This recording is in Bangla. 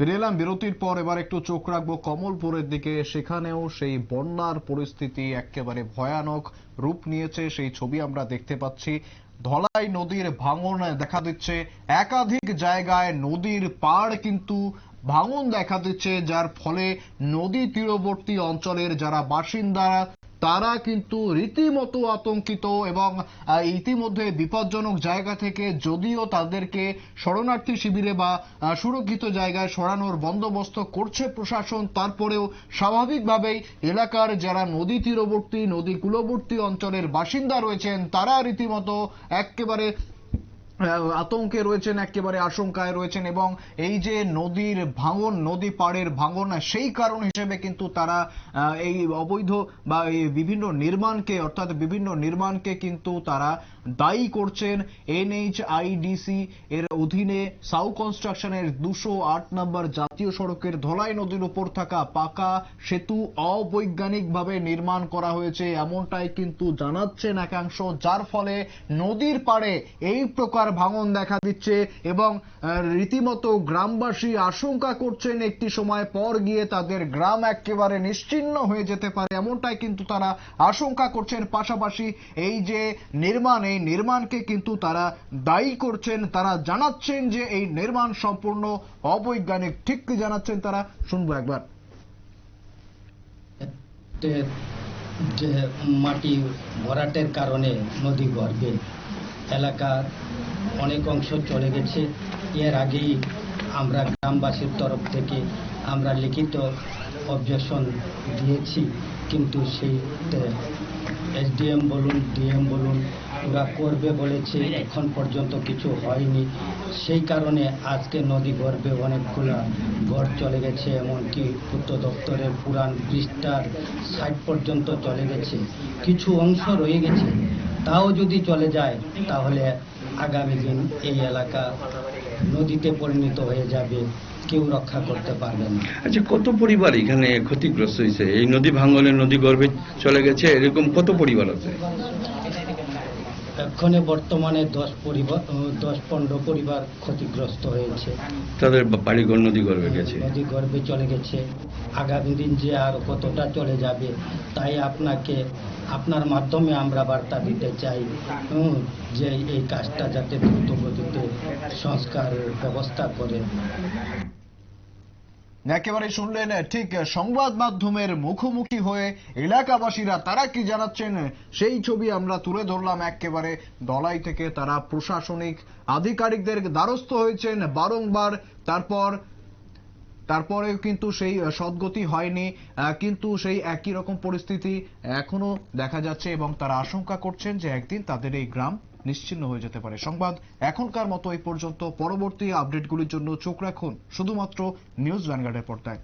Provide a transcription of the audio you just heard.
ফিরে এলাম বিরতির পর, এবার একটু চোখ রাখব কমলপুরের দিকে। সেখানেও সেই বন্যার পরিস্থিতি একেবারে ভয়ানক রূপ নিয়েছে। সেই ছবি আমরা দেখতে পাচ্ছি। ধলাই নদীর ভাঙন দেখা দিচ্ছে। একাধিক জায়গায় নদীর পাড় কিন্তু ভাঙন দেখা দিচ্ছে, যার ফলে নদী তীরবর্তী অঞ্চলের যারা বাসিন্দা তারা কিন্তু রীতিমতো আতঙ্কিত এবং ইতিমধ্যে বিপজ্জনক জায়গা থেকে যদিও তাদেরকে শরণার্থী শিবিরে বা সুরক্ষিত জায়গায় সরানোর বন্দোবস্ত করছে প্রশাসন, তারপরেও স্বাভাবিকভাবেই এলাকার যারা নদী তীরবর্তী, নদী কূলবর্তী অঞ্চলের বাসিন্দা রয়েছেন, তারা রীতিমতো একেবারে আতঙ্কে রয়েছেন, একেবারে আশঙ্কায় রয়েছেন এবং এই যে নদীর ভাঙন, নদী পাড়ের ভাঙন, সেই কারণ হিসেবে কিন্তু তারা এই অবৈধ বা এই বিভিন্ন নির্মাণকে, অর্থাৎ বিভিন্ন নির্মাণকে কিন্তু তারা দায়ী করছেন। এনএইচআইডিসি এর অধীনে সাউ কনস্ট্রাকশনের দুশো আট নম্বর জাতীয় সড়কের ধলাই নদীর উপর থাকা পাকা সেতু অবৈজ্ঞানিকভাবে নির্মাণ করা হয়েছে। এমনটাই কিন্তু জানাচ্ছেন একাংশ, যার ফলে নদীর পাড়ে এই প্রকার ভাঙন দেখা দিচ্ছে এবং রীতিমতো গ্রামবাসী আশঙ্কা করছেন একটি সময় পর গিয়ে তাদের গ্রাম একেবারে নিশ্চিহ্ন হয়ে যেতে পারে, এমনটাই কিন্তু তারা আশঙ্কা করছেন। পাশাপাশি এই যে নির্মাণ, এই নির্মাণকে কিন্তু তারা দায়ী করছেন। তারা জানাচ্ছেন যে এই নির্মাণ সম্পূর্ণ অবৈজ্ঞানিক। ঠিক জানাচ্ছেন তারা? শুনব একবার। মাটি ভরাটের কারণে নদী গর্ভে এলাকার অনেক অংশ চলে গেছে। এর আগেই আমরা গ্রামবাসীর তরফ থেকে আমরা লিখিত অবজেকশন দিয়েছি। কিন্তু সেই এসডিএম বলুন ডিএম বলুন, ওরা করবে বলেছে, এখন পর্যন্ত কিছু হয়নি। সেই কারণে আজকে নদী গর্ভে অনেকগুলা ঘর চলে গেছে, এমনকি পূর্ত দপ্তরের পুরান ব্রিজটার সাইড পর্যন্ত চলে গেছে। কিছু অংশ রয়ে গেছে। তাও যদি চলে যায়, তাহলে আগামী দিন এই এলাকা নদীতে পরিণত হয়ে যাবে, কেউ রক্ষা করতে পারবে না। আচ্ছা কত পরিবার এখানে ক্ষতিগ্রস্ত হয়েছে? এই নদী ভাঙ্গনে নদী গর্ভে চলে গেছে, এরকম কত পরিবার আছে? এক্ষণে বর্তমানে দশ পরিবার দশ পনেরো পরিবার ক্ষতিগ্রস্ত হয়েছে। তাদের বাড়িঘর নদী গর্ভে গেছে? নদী গর্ভে চলে গেছে। আগামী দিন যে আর কতটা চলে যাবে তাই আপনাকে আপনার মাধ্যমে আমরা বার্তা দিতে চাই যে এই কাজটা যাতে দ্রুত গতিতে সংস্কারের ব্যবস্থা করে। একেবারে শুনলেন, ঠিক সংবাদ মাধ্যমের মুখোমুখি হয়ে এলাকাবাসীরা তারা কি জানাচ্ছেন, সেই ছবি আমরা তুলে ধরলাম একেবারে। দলাই থেকে তারা প্রশাসনিক আধিকারিকদের দ্বারস্থ হয়েছেন বারংবার। তারপর তারপরেও কিন্তু সেই সদ্গতি হয়নি কিন্তু সেই একই রকম পরিস্থিতি এখনও দেখা যাচ্ছে এবং তারা আশঙ্কা করছেন যে একদিন তাদের এই গ্রাম নিশ্চিন্ন হয়ে যেতে পারে। সংবাদ এখনকার মতো এই পর্যন্ত। পরবর্তী আপডেটগুলির জন্য চোখ রাখুন শুধুমাত্র নিউজ ভ্যানগার্ডের পর্দায়।